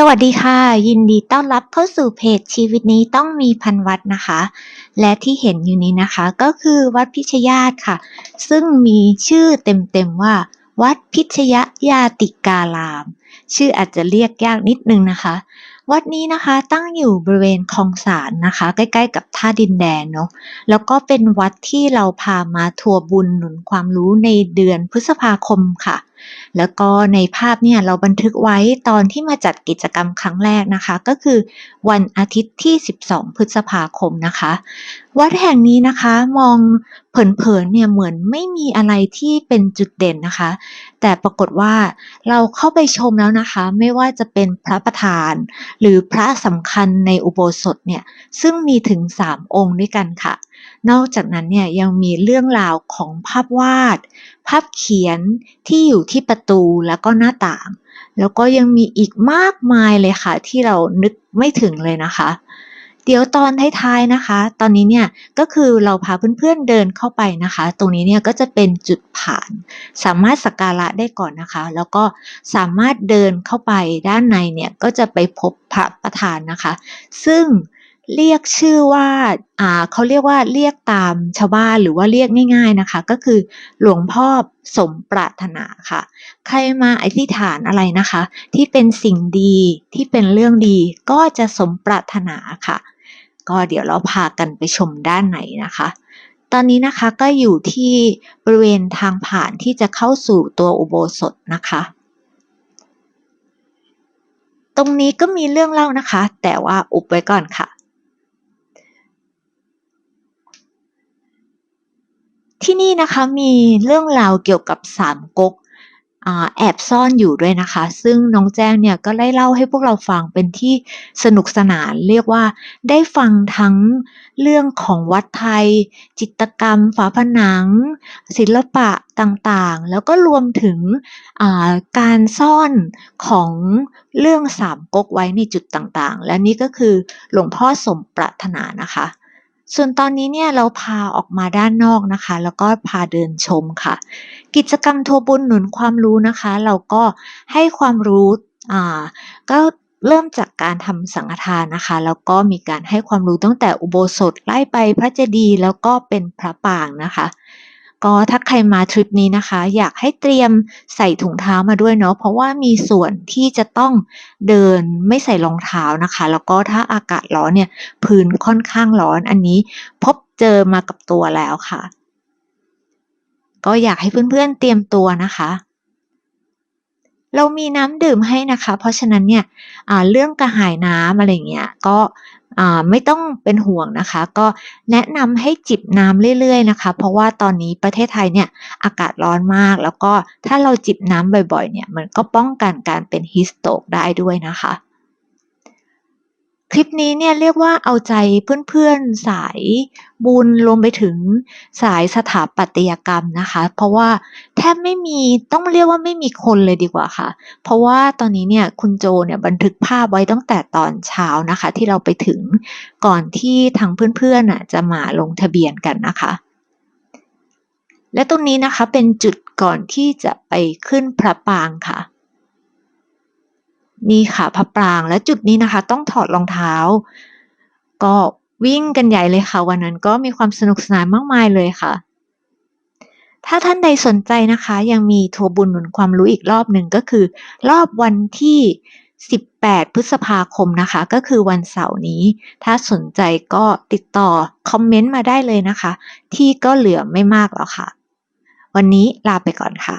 สวัสดีค่ะ ยินดีต้อนรับเข้าสู่เพจชีวิตนี้ต้องมีพันวัดนะคะ และที่เห็นอยู่นี้นะคะก็คือวัดพิชยาตค่ะ ซึ่งมีชื่อเต็มๆว่า วัดพิชยยาติการาม ชื่ออาจจะเรียกยากนิดนึงนะคะ วัดนี้นะคะตั้งอยู่บริเวณคลองสารนะคะ ใกล้ๆกับท่าดินแดนเนาะแล้วก็เป็นวัดที่เราพามาทัวร์บุญหนุนความรู้ในเดือนพฤษภาคมค่ะ แล้วก็ในภาพเนี่ยเราบันทึกไว้ตอนที่มาจัดกิจกรรมครั้งแรกนะคะ ก็คือวันอาทิตย์ที่ 12 พฤษภาคมนะคะ วัดแห่งนี้นะคะมองเผินๆเนี่ยเหมือนไม่มีอะไรที่เป็นจุดเด่นนะคะ แต่ปรากฏว่าเราเข้าไปชมแล้วนะคะ ไม่ว่าจะเป็นพระประธาน หรือพระสำคัญในอุโบสถเนี่ยซึ่งมีถึง 3 องค์ด้วยกันค่ะ นอกจากนั้นเนี่ยยังมีเรื่องราวของภาพวาด ภาพเขียนที่อยู่ที่ประตูแล้วก็หน้าต่าง แล้วก็ยังมีอีกมากมายเลยค่ะ ที่เรานึกไม่ถึงเลยนะคะ เดี๋ยวตอนท้ายๆนะคะ ตอนนี้เนี่ยก็คือเราพาเพื่อนๆเดินเข้าไปนะคะ ตรงนี้เนี่ยก็จะเป็นจุดผ่าน สามารถสักการะได้ก่อนนะคะ แล้วก็สามารถเดินเข้าไปด้านในเนี่ยก็จะไปพบพระประธานนะคะ ซึ่ง เรียกชื่อว่าอ่าเขาเรียกว่าเรียกตามชาวบ้านหรือว่าเรียกง่าย ๆนะคะ ก็คือหลวงพ่อสมปรารถนาค่ะ ใครมาอธิษฐานอะไรนะคะ ที่เป็นสิ่งดีที่เป็นเรื่องดีก็จะสมปรารถนาค่ะ ก็เดี๋ยวเราพากันไปชมด้านไหนนะคะ ตอนนี้นะคะก็อยู่ที่บริเวณทางผ่านที่จะเข้าสู่ตัวอุโบสถนะคะตรงนี้ก็มีเรื่องเล่านะคะ แต่ว่าอุบไว้ก่อนค่ะ ที่นี่นะคะมีเรื่องราวเกี่ยวกับสามก๊กอแอบซ่อนอยู่ด้วยนะคะ ซึ่งน้องแจ้งเนี่ยก็ได้เล่าให้พวกเราฟังเป็นที่สนุกสนาน เรียกว่าได้ฟังทั้งเรื่องของวัดไทย จิตกรรม ฝาผนัง ศิลปะต่างๆ แล้วก็รวมถึงการซ่อนของเรื่องสามก๊กไว้ในจุดต่างๆ และนี่ก็คือหลวงพ่อสมปรารถนานะคะ ส่วนตอนนี้เนี่ยเราพาออกมาด้านนอกนะคะ แล้วก็พาเดินชมค่ะ กิจกรรมทัวร์บุญหนุนความรู้นะคะ เราก็ให้ความรู้อ่าก็เริ่มจากการทำสังฆทานนะคะ แล้วก็มีการให้ความรู้ตั้งแต่อุโบสถไล่ไปพระเจดีย์แล้วก็เป็นพระปางนะคะ ก็ถ้าใครมาทริปนี้นะคะ อยากให้เตรียมใส่ถุงเท้ามาด้วยเนาะเพราะว่ามีส่วนที่จะต้องเดินไม่ใส่รองเท้านะคะ แล้วก็ถ้าอากาศร้อนเนี่ยพื้นค่อนข้างร้อนอันนี้พบเจอมากับตัวแล้วค่ะ ก็อยากให้เพื่อนๆเตรียมตัวนะคะ เรามีน้ำดื่มให้นะคะ เพราะฉะนั้นเนี่ยเรื่องกระหายน้ำอะไรเงี้ยก็ ไม่ต้องเป็นห่วงนะคะ ก็แนะนำให้จิบน้ำเรื่อยๆนะคะ เพราะว่าตอนนี้ประเทศไทยเนี่ยอากาศร้อนมาก แล้วก็ถ้าเราจิบน้ำบ่อยๆเนี่ยมันก็ป้องกันการเป็นฮิสโตกได้ด้วยนะคะ ลิปนี้เนี่ยเรียกว่าเอาใจเพื่อนๆสายบุญรวมไปถึงสายสถาปัตยกรรมนะคะ เพราะว่าแทบไม่มีต้องเรียกว่าไม่มีคนเลยดีกว่าค่ะ เพราะว่าตอนนี้เนี่ยคุณโจเนี่ยบันทึกภาพไว้ตั้งแต่ตอนเช้านะคะ ที่เราไปถึงก่อนที่ทางเพื่อนๆน่ะจะมาลงทะเบียนกันนะคะและตรงนี้นะคะเป็นจุดก่อนที่จะไปขึ้นพระปรางค่ะ นี่ค่ะพระปรางและจุดนี้นะคะ ต้องถอดรองเท้า ก็วิ่งกันใหญ่เลยค่ะ วันนั้นก็มีความสนุกสนานมากมายเลยค่ะ ถ้าท่านใดสนใจนะคะ ยังมีทัวร์บุญหนุนความรู้อีกรอบหนึ่งก็คือ รอบวันที่ 18 พฤษภาคมนะคะ ก็คือวันเสาร์นี้ ถ้าสนใจก็ติดต่อคอมเมนต์มาได้เลยนะคะ ที่ก็เหลือไม่มากแล้วค่ะ วันนี้ลาไปก่อนค่ะ